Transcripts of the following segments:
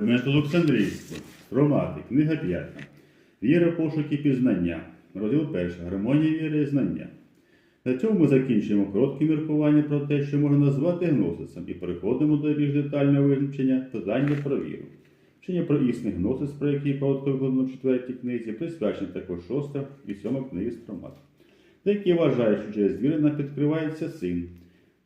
Метод Олександрійство, Ромати, книга 5. Віра, пошуки пізнання. Розділ 1. Гармонія віри і знання. На цьому ми закінчуємо коротке міркування про те, що можна назвати гносисом, і переходимо до більш детального визначення питання про віру. Вчення про існий гносис, про який коротко викладено в четвертій книзі, присвячені також шоста і сьома книги Стромат. Деякі вважають, що через віру нам підкривається син,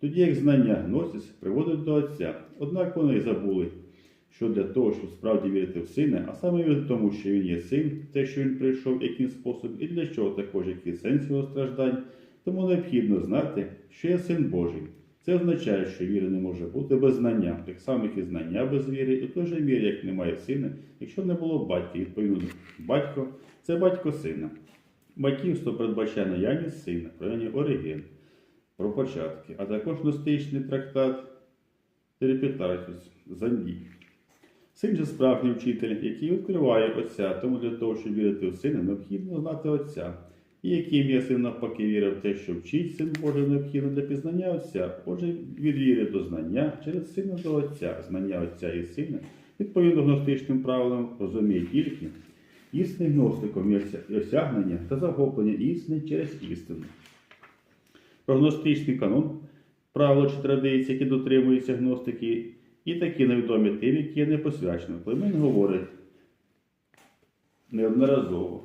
тоді як знання гносис приводить до Отця. Однак вони забули, що для того, щоб справді вірити в сина, а саме вірити тому, що він є син, те, що він прийшов, яким способом, і для чого також який сенс його страждань, тому необхідно знати, що є син Божий. Це означає, що віри не може бути без знання, так само, як і знання без віри, і в той же мірі, як немає сина, якщо не було батька, відповідно, батько це батько сина. Батьківство передбачає наявність сина, проявлення Оріген, про початки, а також гностичний трактат Терепітархіс Зандій. Син же справжній вчитель, який відкриває Отця, тому для того, щоб вірити в сина, необхідно знати Отця. І яким є син навпаки віра в те, що вчить син Божий необхідно для пізнання Отця. Отже, від віри до знання через сина до Отця, знання Отця і сина, відповідно гностичним правилам, розуміє тільки істинний гностиком є осягнення та захоплення істини через істину. Про гностичний канон, правила чи традиції, які дотримуються гностики, і такі невідомі тим, які є непосвяченими. Племен говорить неодноразово.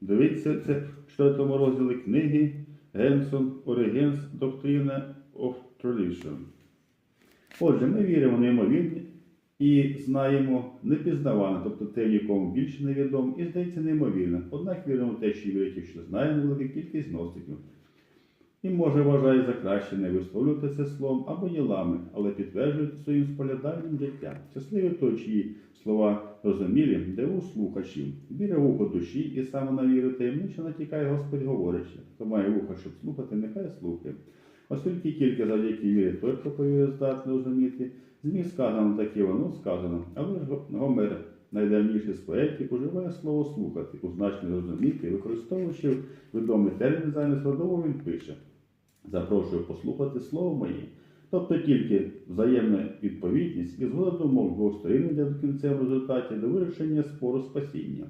Дивіться це в четвертому розділі книги Генсон Оригенс Doctrine of Tradition. Отже, ми віримо в неймовірне і знаємо непізнаване, тобто те, в якому більше невідомо, і здається неймовірне. Однак віримо в те, що вірить, що знає невелика кількість гностиків. І може вважає за краще не висловлювати це словом або ділами, але підтверджують своїм споглядальним життям. Щасливі той, чиї слова розумілі, де у слухачів, віра вухо душі, і саме на віру таємниче натікає Господь говорячи. Хто має вухо, щоб слухати, нехай слухає. Оскільки тільки завдяки вірі той, хто повірив, здатний розуміти, зміг сказано таке воно сказано, але ж Гомер, найдавніший з поетів, уживає слово слухати, у значенні розуміти, використовуючи відомий термін замість родового, він пише. Запрошую послухати слово моє. Тобто тільки взаємна відповідність і згода думок двох сторін йде до кінця в результаті до вирішення спору спасіння.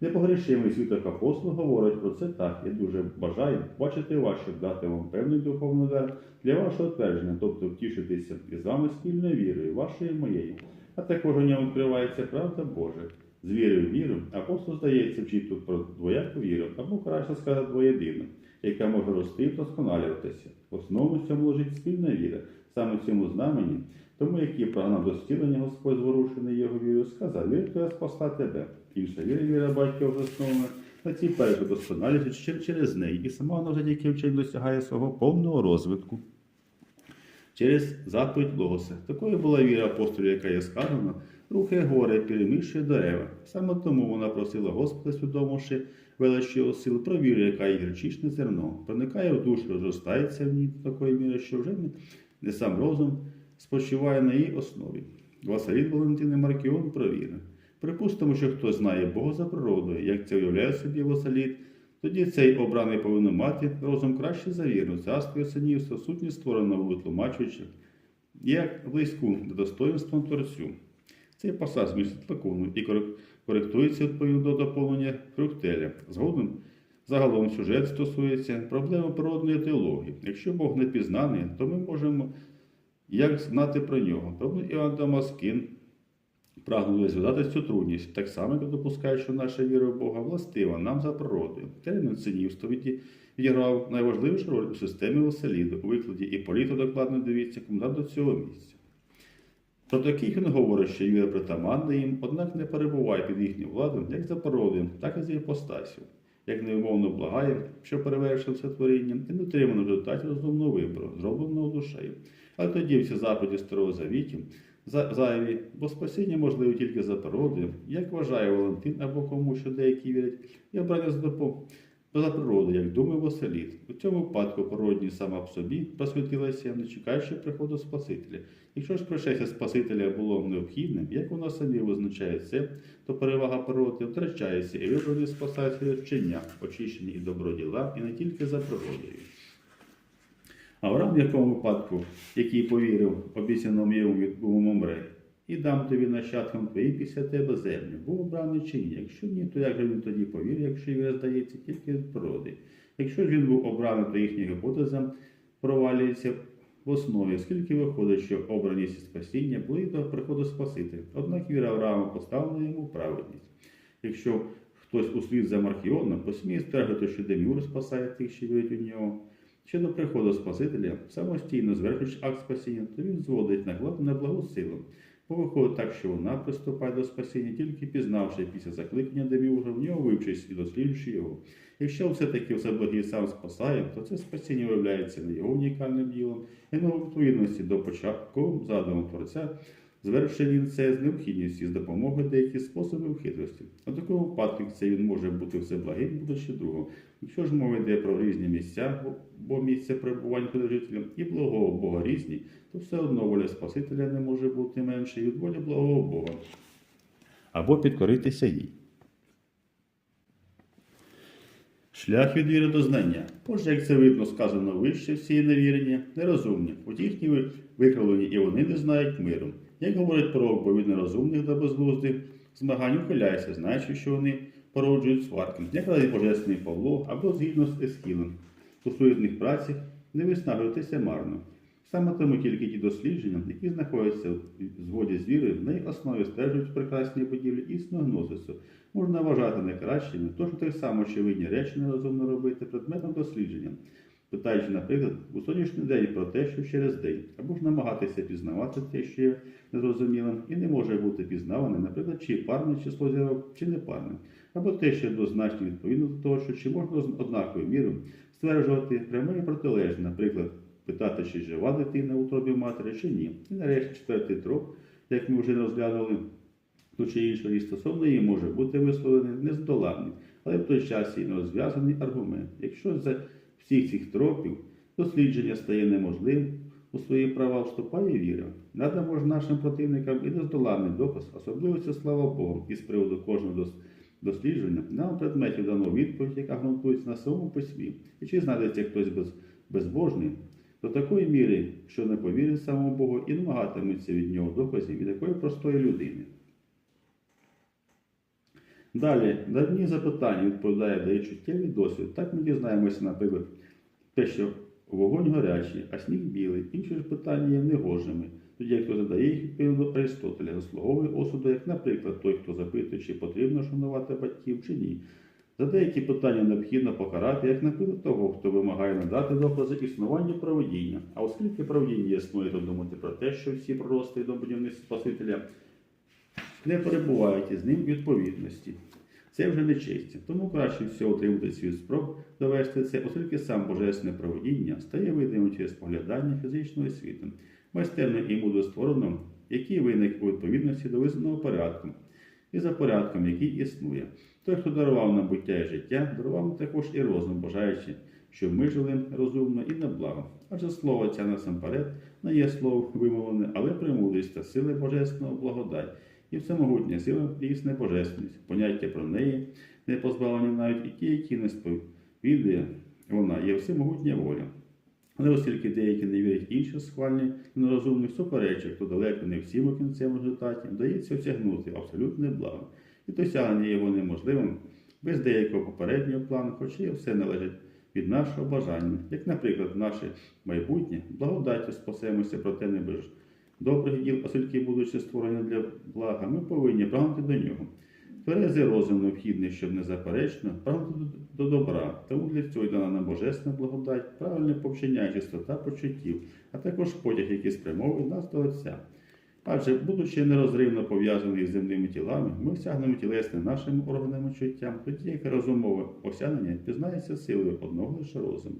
Непогрішимий світок апостол говорить про це так. Я дуже бажаю бачити вас, щоб дати вам певний духовний дар для вашого твердження, тобто втішитися із вами спільною вірою, вашою і моєю. А також у ньому відкривається правда Божа. З вірою в віру апостол здається вчить тут про двояку віру, або краще сказати двоєдину, яка може рости і вдосконалюватися. В основному цьому лежить спільна віра, саме в цьому знамені, тому який прогнав до зцілення Господь зворушений його вірою, сказав, вір, я спасла тебе. Інша віра, віра батька вже на цій першу досконалюється через неї, і сама вона вже тільки вчень досягає свого повного розвитку через заповідь Логоса. Такою була віра апостолів, яка є сказана, рухи гори, переміщує дерева. Саме тому вона просила Господа, свідомивши величі його сил, про віру, яка є гречичне зерно, проникає в душу, розростається в ній до такої міри, що вже не, не сам розум спочиває на її основі. Василіт Валентини Маркіон про віру. Припустимо, що хтось знає Бога за природою, як це уявляє собі Василіт, тоді цей обраний повинен мати розум краще за віру, царство і синівство, сутність створено витлумачуючи, як близьку до достоинства Творцю. Цей пасаж містить лакуну і коректується відповідно до доповнення фруктеля. Згодом загалом сюжет стосується проблеми природної теології. Якщо Бог не пізнаний, то ми можемо як знати про нього. Тому Іван Дамаскин прагнули зв'язати цю трудність, так само, як допускає, що наша віра в Бога властива нам за природою. Термін синівства відіграв найважливішу роль у системі Василіду. У викладі і Іполіто докладно дивіться комендант до цього місця. Про таких він говорить, що віра притаманна їм, однак не перебуває під їхню владу як за природою, так і за іпостасю. Як невимовно благає, що перевершив це творіння, і не отримано в розумного вибору, зробленого душею. Але тоді всі заповіді Старого Завітів за- зайві, бо спасіння можливе тільки за природою, як вважає Валентин або кому, що деякі вірять, і обрання за допомогою за природу, як думає Василіт. У цьому випадку природні сама в собі просвітилася, не чекаючи приходу Спасителя. Якщо ж пришестя Спасителя було необхідним, як вона самі визначає це, то перевага природи втрачається і вибрані спасаються вчення, очищені і доброділа, і не тільки за природою. Авраам, в якому випадку, який повірив обіцяному йому Богомомре, і дам тобі нащадкам твоїм після тебе землю. Був обраний чи ні? Якщо ні, то як же він тоді повірить, якщо віра здається тільки від природи? Якщо ж він був обраний, то їхня гіпотеза провалюється в основі, оскільки виходить, що обраність і спасіння були до приходу Спасителя. Однак віра Авраама поставила йому праведність. Якщо хтось услід за Мархіоном, посміє стверджувати, що Деміур спасає тих, що вірять у нього. Щодо приходу Спасителя, самостійно звершуючи акт спасіння, то він зводить накладу на благу силу. Бо виходить так, що вона приступає до спасіння, тільки пізнавши після закликання Деміура, в нього вивчись і досліджуючи його. Якщо все-таки все благий сам спасає, то це спасіння виявляється не його унікальним ділом, і на відповідності до початку задуму Творця, звершив він це з необхідністю з допомогою деяких способів хитрості. У такому випадку це він може бути все благим, будучи другом. Якщо ж мова йде про різні місця, бо- місця перебування жителів і благого Бога різні, то все одно воля Спасителя не може бути менше від волі благого Бога. Або підкоритися їй. Шлях від віри до знання. Отже, як це видно сказано вище, всі невірені, нерозумні. От їхні викривлені і вони не знають миру. Як говорить пророк, бо від нерозумних та безглуздих змагань ухиляйся, знаючи, що вони породжують сварки. Як радить Божественний Павло, або згідно з Есхілом, У суєтних працях не виснажуйтеся марно. Саме тому тільки ті дослідження, які знаходяться в згоді з вірою, на їх основі стежують прекрасні будівлі істинного гнозису, можна вважати найкращими, тож так само очевидні речі нерозумно робити предметом дослідження, питаючи, наприклад, у сонячний день про те, що через день, або ж намагатися пізнавати те, що є незрозумілим, і не може бути пізнаване, наприклад, чи парне число зірок, чи не парне, або те, що однозначно відповідно до того, що чи можна з однаковою мірою стверджувати пряме і протилежне, наприклад, питати, чи жива дитина у утробі матері, чи ні. І нарешті четвертий троп, як ми вже розглянули, ту чи іншу річ стосовно її може бути висловлений нездоланний, але в той час і нерозв'язаний аргумент. Якщо за всіх цих тропів дослідження стає неможливим, у свої права вступає віра. Надамо ж нашим противникам і нездоланний доказ, особливо це слава Богу, і з приводу кожного дослідження нам предметів дано відповідь, яка ґрунтується на своєму письмі. І чи знайдеться хтось без, безбожний, до такої міри, що не повірить самому Богу і намагатиметься від нього доказів від такої простої людини. Далі, на одні запитання відповідає дає чуттєвий досвід. Так ми дізнаємося, наприклад, те, що вогонь гарячий, а сніг білий. Інші ж питання є негожими. Тоді, хто задає їх відповідно до Аристотеля, заслуговує осуду, як, наприклад, той, хто запитує, чи потрібно шанувати батьків, чи ні. За деякі питання необхідно покарати, як, наприклад, того, хто вимагає надати докази існування проведіння. А оскільки проведіння існує, то думати про те, що всі пророцтва і домбудівництва Спасителя не перебувають із ним відповідності. Це вже не честь. Тому краще всього отримати свій спроб довести це, оскільки сам божественне проводіння стає видимим через поглядання фізичного світу, майстерно і мудро створено, який виник у відповідності до визнаного порядку, і за порядком, який існує. Той, хто дарував нам буття і життя, дарував також і розум, бажаючи, щоб ми жили розумно і на благо. Адже слово ця насамперед не є слово вимовлене, але премудрість та сили божественного благодать і всемогутня сила дійсна божественність, поняття про неї не позбавлені навіть і ті, які не сповідує вона, є всемогутня воля. Але оскільки деякі не вірять інші схвальні нерозумних суперечок, то далеко не всім у кінцевому результаті вдається осягнути абсолютне благо, і досягнення його неможливим без деякого попереднього плану, хоча й все належить від нашого бажання, як, наприклад, наше майбутнє благодаттю спасемося, проте не без добрих діл, оскільки, будучи створені для блага, ми повинні прагнути до нього. Тверезий розум необхідний, щоб незаперечно прагнути до до добра, тому для цього дана нам божественна благодать, правильне повчення чистота почуттів, а також потяг, який спрямовує нас до Отця. Адже, будучи нерозривно пов'язані з земними тілами, ми осягнемо тілесне нашим органами чуттям, тоді як розумове осягнення пізнається силою одного лише розуму.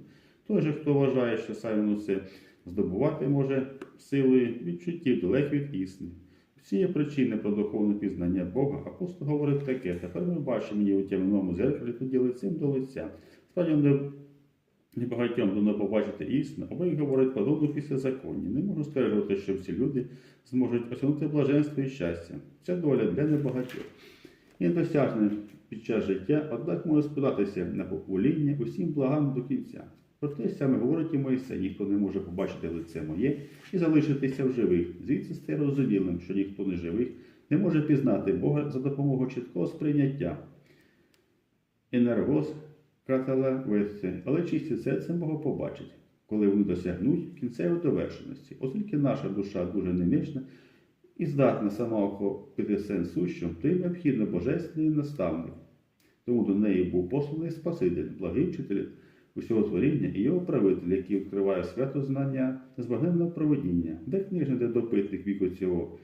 Той же, хто вважає, що сам він усе здобувати може силою відчуттів далеко від істини. Всі є причини про духовне пізнання Бога. Апостол говорить таке, тепер ми бачимо її у тямному зеркалі, тоді лицем до лиця. Справді не, не багатьом дано побачити істину, або й говорить подобно після законні. Не можу стверджувати, що всі люди зможуть осягнути блаженство і щастя. Ця доля для небагатьох. І недосяжна під час життя, однак може сподатися на повоління усім благам до кінця. Про те саме говорить і Моїсей, ніхто не може побачити лице моє і залишитися в живих. Звідси стає розумілим, що ніхто не живих не може пізнати Бога за допомогою чіткого сприйняття. Енергос катала весце, але чисті серце мого побачить, коли вони досягнуть кінцевої довершеності, оскільки наша душа дуже немічна і здатна сама охопити сенс сущу, то й необхідно божественний наставник. Тому до неї був посланий Спаситель, благий вчитель усього творіння і його правитель, який відкриває свято знання та збагненного проведіння, де книжний, де допитник віку цього,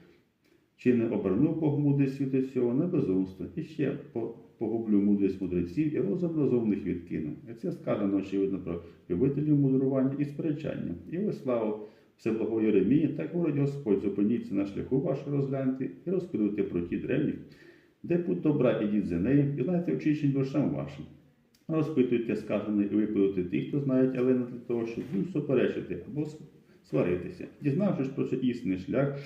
чи не обернув Бог мудрість світу цього на безумство, і ще погублю мудрість мудреців і розум розумних відкинув. І це сказано, очевидно, про любителів мудрування і сперечання. І ось славу Всеблагого Єремії, так говорить Господь, зупиніться на шляху вашого розгляньте і розпитуйте про ті древніх, де путь добра ідіть за нею, і знайте очищень душам вашим. Розпитуйте сказане і випитуйте тих, хто знають, але для того, щоб їм суперечити або сваритися. Дізнавшись про це істинний шлях,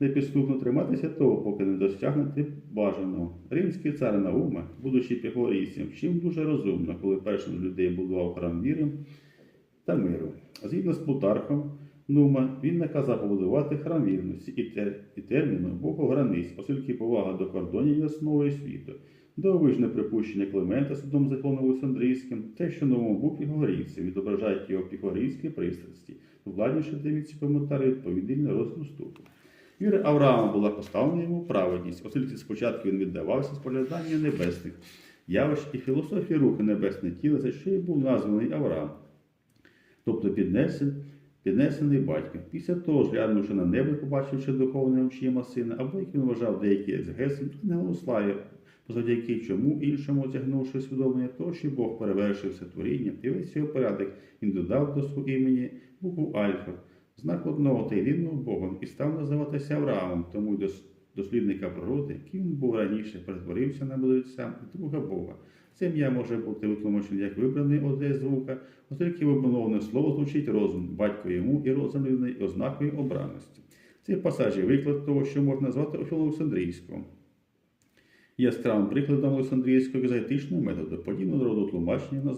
непідступно триматися того, поки не досягнете бажаного. Римський цар Наума, будучи пігорійцем, вчив дуже розумно, коли першим з людей будував храм віри та миру. Згідно з Плутархом, Нума, він наказав побудувати храм вірності і, тер, і терміну Богу границь, оскільки повага до кордонів є основою світу. Дивовижне припущення Климента судом законом Олександрійським, те, що новому був пігорійцем, відображають його пігорійські пристрасті. Владніше дивіться коментарі відповідний розділ ступу. Віра Авраама була поставлена йому праведність, оскільки спочатку він віддавався спогляданню небесних явищ і філософії руху небесне тіло, за що й був названий Авраам, тобто піднесен, піднесений батько. Після того, зглянувши на небо, побачивши духовним очима сина, або як він вважав деякі езгеси, не голослає, завдяки чому іншому одягнувши усвідомлення того, що Бог перевершив все творіння, і весь його порядок він додав до свого імені букву Альфа, знак одного та єдиного Богом, і став називатися Авраамом, тому й дослідника природи, яким він був раніше, перетворився на мудреця і друга Бога. Це ім'я може бути витлумачене як вибраний одне звука, оскільки вибановане слово звучить розум, батько йому і розум людини ознакою обраності. Цей пасаж є виклад того, що можна назвати Олександрійського. Яскравим прикладом Олександрійського екзотичного методу, подібного до роду тлумачення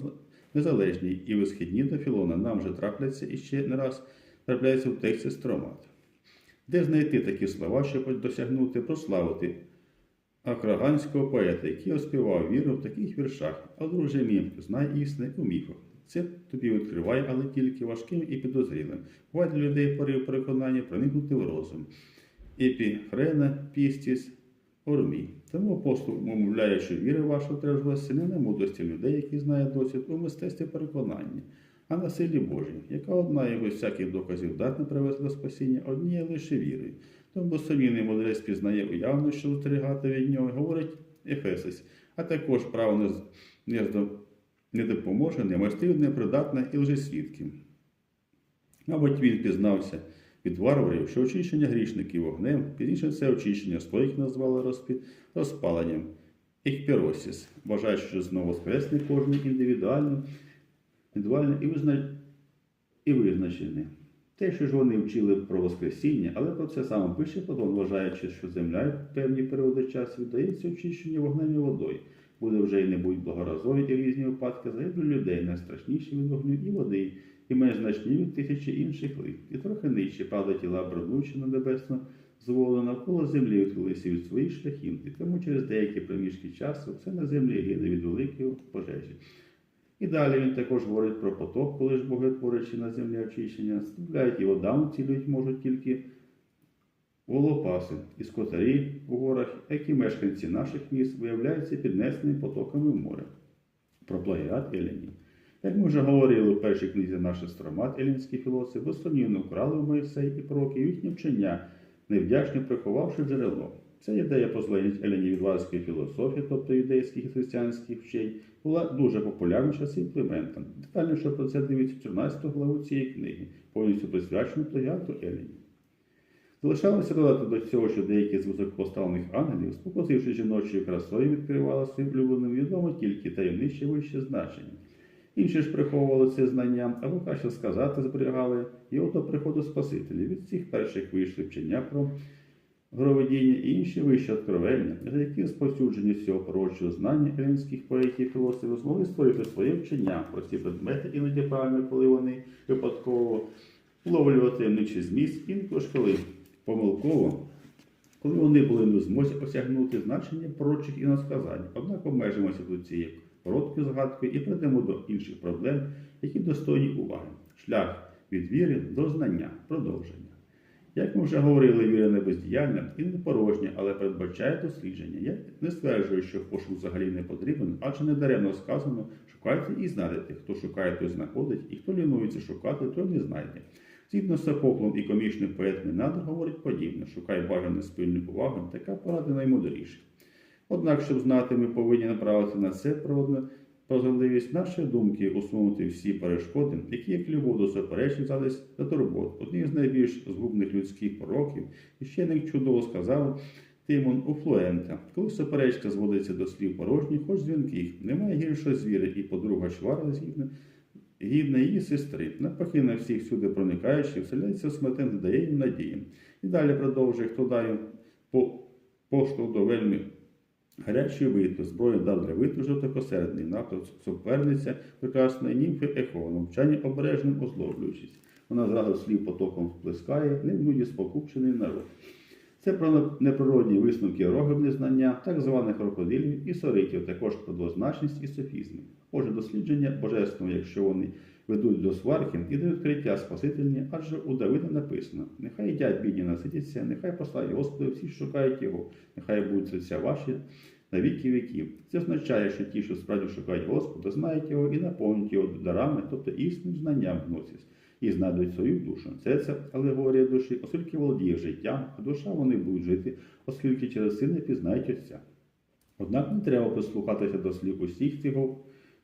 незалежні і висхідні до Філона нам вже трапляться і ще не раз трапляється в тексті Стромат. Де знайти такі слова, щоб досягнути прославити акраганського поета, який оспівав віру в таких віршах, а друже мій, знай істини у міфах. Це тобі відкриває, але тільки важким і підозрілим. Буває для людей порив переконання проникнути в розум. Епіфрена, пістіс, Ормій. Тому апостол мовляє, що віра ваша утверджувалася не на мудрості людей, які знають досвід у мистецтві переконання, а на силі Божій, яка одна і без всяких доказів здатна привести до спасіння однією лише вірою. Тому сумнівний мудрець пізнає уявно, що застерігати від нього, говорить Ефесись, а також право не, не, не допоможе, немастив, непридатна і лжесвідків. Мабуть, він пізнався від варварів, що очищення грішників вогнем, пізніше це очищення стоїх назвали розпід, розпаленням. Ікпіросіс, вважаючи, що знову скресне кожний індивідуально, індивідуально і, визна... і визначене. Те, що ж вони вчили про Воскресіння, але про це саме пише Платон, вважаючи, що земля в певні періоди часу віддається очищенню вогнем і водою. Буде вже й не будь благоразові і різні випадки загиблі людей, найстрашніші від вогню і води, і менш значні від тисячі інших лих. І трохи нижче, правда, тіла броднучі на небесно зволено навколо землі відхилися від своїх шляхів, і тому через деякі проміжки часу все на землі гине від великої пожежі. І далі він також говорить про потоп, коли ж боги творячи на землі очищення, стріляють і водам цілюють можуть тільки волопаси і скотарі у горах, які мешканці наших міст виявляються піднесеними потоками в море. Про плагіат Елінів. Як ми вже говорили в першій книзі наших стромат, елінські філософи безсумнівно вкрали в Моїсей і пророки їхнє вчення, невдячно приховавши джерело. Ця ідея позбавлення елінів від варської філософії, тобто юдейських і християнських вчень, була дуже популярна часів Климента. Детальніше про це дивіться 14 главу цієї книги, повністю присвячену плагіату Елінів. Залишалося додати до цього, що деякі з високопоставлених ангелів, спокусивши жіночою красою, відкривали своїм улюбленим відомо тільки таємниче вище значення. Інші ж приховували це знання, або краще сказати, зберігали його до приходу Спасителя. Від цих перших вийшли вчення про гровидіння і інші вищі откровення, які спосюджені цього пророчого знання елінських поетів і філософів змогли створити своє вчення про ці предмети, іноді правильно, коли вони випадково вловлювати таємничий зміст, інколи ж коли помилково, коли вони були не в змозі осягнути значення пророчих іносказань. Однак обмежимося до цієї короткою згадкою і прийдемо до інших проблем, які достойні уваги. Шлях від віри до знання, продовження. Як ми вже говорили, віра не бездіяльна і не порожня, але передбачає дослідження. Я не стверджую, що пошук взагалі не потрібен, адже недаремно сказано, шукайте і знайдете. Хто шукає, той знаходить, і хто лінується шукати, той не знайде. Згідно з Софоклом і комічним поет Менандр говорить подібне: шукай бажане спільну увагу, така порада наймудріша. Однак, щоб знати, ми повинні направити на це прозорливість нашої думки, усунути всі перешкоди, які як любов до суперечень взялись за турбот. Одним з найбільш згубних людських пророків, і ще не чудово сказав Тимон Уфлуента, коли суперечка зводиться до слів порожніх, хоч дзвінких, немає гіршої звіри, і подруга чвара згідна, гідна її сестри. Навпаки, на всіх сюди проникаючи, вселяється смертен, дає їм надії. І далі продовжує, хто дає по поштовх до вельми Гарячий виту, зброю дав для виту жовтокосердний, напад суперниця прекрасної німфи ехо, навчання обережним озлоблюючись. Вона зразу слів потоком вплескає, не нуді спокупчений народ. Це про неприродні висновки рогів знання, так званих крокодилів і соритів, також про двозначність і софізми. Отже, дослідження божественного, якщо вони ведуть до сварки і до відкриття спасительні, адже у Давида написано: нехай їдять бідні наситяться, нехай послає Господи, всі шукають його, нехай будуть серця ваші на віки віків. Це означає, що ті, що справді шукають Господа, знають його і наповнюють його дарами, тобто існим знанням вносять, і знайдуть свою душу. Це це алегорія душі, оскільки володіє життям, а душа вони будуть жити, оскільки через сина пізнають Отця. Однак не треба прислухатися до слів усіх тих,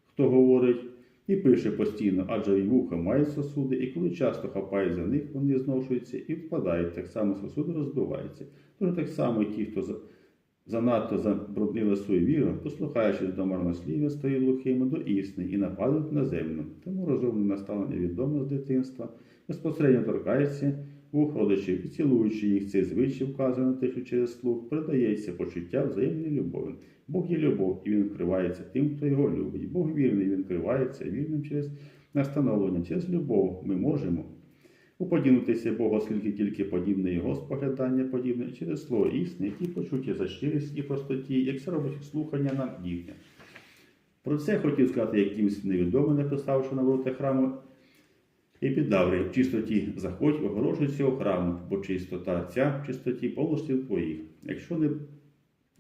хто говорить і пише постійно, адже й вуха мають сосуди, і коли часто хапають за них, вони зношуються і впадають, так само сосуди розбиваються. Тож так само ті, хто занадто забруднили свою віру, послухаючись до марнослів'я, стають глухими до істини і нападуть на землю. Тому розумне наставлення відоме з дитинства, безпосередньо торкається вух родичів і цілуючи їх цей звичай вказує на те, що через слух передається почуття взаємної любові. Бог є любов, і він вкривається тим, хто його любить. Бог вірний, він вкривається вірним через настановлення, через любов. Ми можемо уподібнитися Богу, оскільки тільки подібне Його споглядання подібне через слово істини, які почуття за щирість і простоті, як це робить слухання нам їхнє. Про це хотів сказати якимсь невідомим, написавши на воротах храму Епідаврі, в чистоті заходь, огорожуй цього храму, бо чистота ця в чистоті полостів твоїх. Якщо не,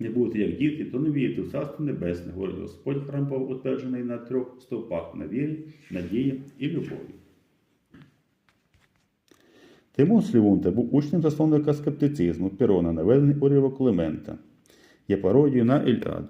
не будете як діти, то не вірите в Царство Небесне, говорить Господь храм був утверджений на трьох стовпах на вірі, надії і любові. Тимон Слівунта був учнем засновника скептицизму Пірона, наведений уривок Клемента, Є пародією на Ільяду.